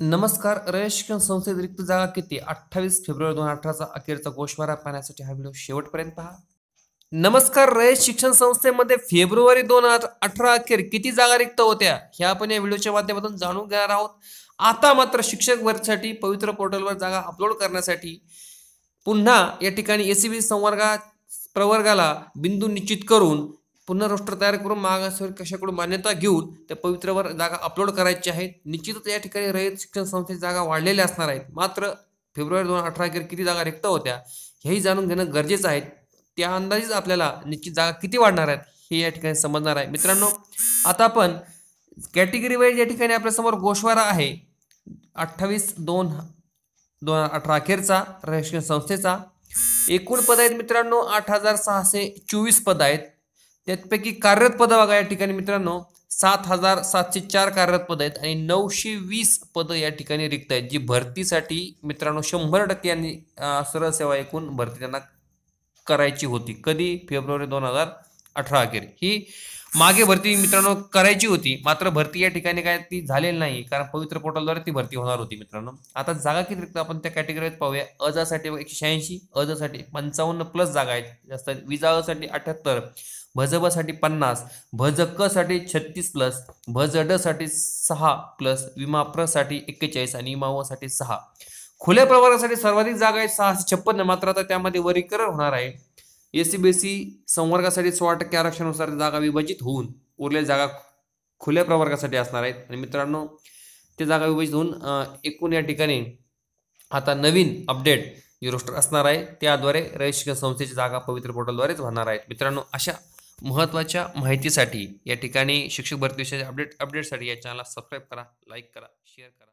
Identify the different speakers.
Speaker 1: नमस्कार रयत शिक्षण संस्थेत रिक्त जागा किती? अठ्ठावीस फेब्रुवारी दोन अठराचा अखेरचा गोषवारा पाहण्यासाठी हा व्हिडिओ शेवटपर्यंत पहा. नमस्कार रयत शिक्षण संस्थेमध्ये फेब्रुवारी दोन अठरा अखेर किती जागा रिक्त होत्या? हे आपण या व्हिडिओच्या माध्यमातून जाणून घेणार आहोत. आता मात्र शिक्षक भरतीसाठी पवित्र पोर्टलवर जागा अपलोड करण्यासाठी पुन्हा या ठिकाणी एसीबी संवर्गा प्रवर्गाला बिंदू निश्चित करून पुन्हा रोस्टर तयार करून मागासवर कशाकडून मान्यता घेऊन त्या पवित्रवर जागा अपलोड करायची आहेत निश्चितच या ठिकाणी रयत शिक्षण संस्थेची जागा वाढलेल्या असणार आहेत. मात्र फेब्रुवारी दोन अठरा अखेर किती जागा रिक्त होत्या हेही जाणून घेणं गरजेचं आहे. त्या अंदाजेच आपल्याला निश्चित जागा किती वाढणार आहेत हे या ठिकाणी समजणार आहे. मित्रांनो आता आपण कॅटेगरी वाईज या ठिकाणी आपल्यासमोर गोशवारा आहे. अठ्ठावीस दोन दोन हजार अठरा अखेरचा रयत शिक्षण संस्थेचा. एकूण पद आहेत मित्रांनो आठ हजार सहाशे चोवीस पद आहेत. त्यापैकी कार्यरत पदं बघा या ठिकाणी मित्रांनो. सात हजार सातशे चार कार्यरत पद आहेत आणि नऊशे वीस पदं या ठिकाणी रिक्त आहेत जी भरतीसाठी मित्रांनो शंभर टक्के यांनी सरळ सेवा एकूण भरती त्यांना करायची होती. कधी? फेब्रुवारी दोन हजार अठरा अखेर. ही मागे भरती मित्रांनो करायची होती. मात्र भरती या ठिकाणी काय ती झालेली नाही कारण पवित्र पोर्टलद्वारे ती भरती होणार होती मित्रांनो. आता जागा किती रिक्त? आपण त्या कॅटेगरीत पाहूया. अजासाठी एकशे शहाऐंशी अजासाठी पंचावन्न प्लस जागा आहेत. जास्त विजासाठी अठ्याहत्तर. भजबसाठी पन्नास भजकसाठी छत्तीस प्लस भज सहा प्लस विमा प्रसाठी एक्केचाळीस आणि विमावासाठी सहा. खुल्या प्रवर्गासाठी सर्वाधिक जागा आहे सहाशे छप्पन्न मात्र आता त्यामध्ये वर्गीकरण होणार आहे. एसीबीसी संवर्गासाठी सोळा टक्के आरक्षणानुसार जागा विभाजित होऊन उरलेल्या जागा खुल्या प्रवर्गासाठी असणार आहेत. आणि मित्रांनो ते जागा विभाजित होऊन एकूण या ठिकाणी आता नवीन अपडेट जे रोस्टर असणार आहे. त्याद्वारे रयत संस्थेची जागा पवित्र पोर्टलद्वारेच होणार आहेत. मित्रांनो अशा महत्त्वाच्या माहितीसाठी या ठिकाणी शिक्षक भरतीविषयी अपडेट अपडेटसाठी या चॅनलला सबस्क्राईब करा लाईक करा शेअर करा.